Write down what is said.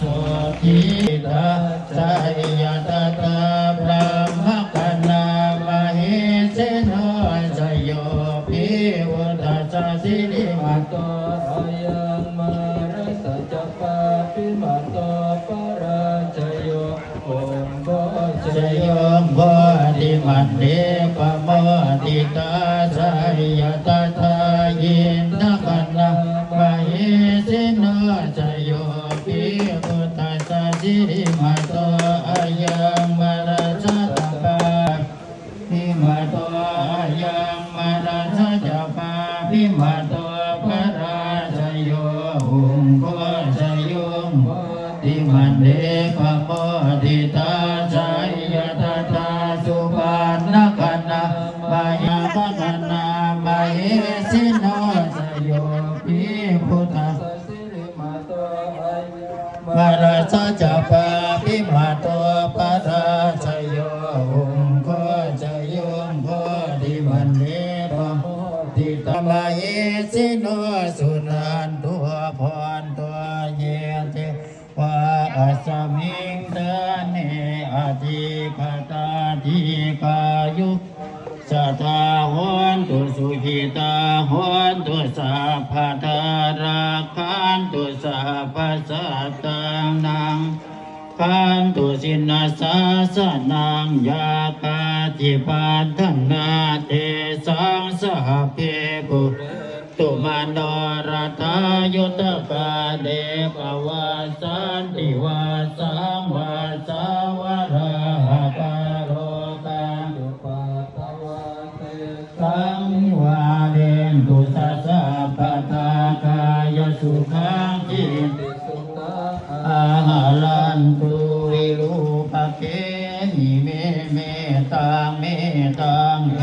สทิตาสยตตาพระมกันนามเหเสนสยโยภิวุตตาสิริมาโตอายังมารัสจัปปาปิมาโตปราชโยโอมโบชโยมโพธิมันเดปโมติตาสายตตายินทกันนะมเหสิโนชโย มาโตอายังมาราชตปาพิมาโตอายังมาราชจปาพิมาโตพระราชโยหุงโกชโยมโพติมันเด โตปะราชโยหุงโคจะโยมโพติมันเดปะโมติตาบายสิโนสุนันตัวพรตัวเยเทว่าอัสมิงเตเนอธิคตาธิกายุสัตาหวนตุสุขิตาหวนตุสัพพท คันตุสินาสาสนังยาคาจิปันธนาเตสังสหเพปุตุมานรัตายุตกาเดปวาสันติวาสังวาสาวราหะกาโลกังสุปัตตวะเตสังวาเดนตุสัสสะปะทากายสุขังจิตสุตังอาหารานตุวิรูปเกนิเมเมตังเมตังเอ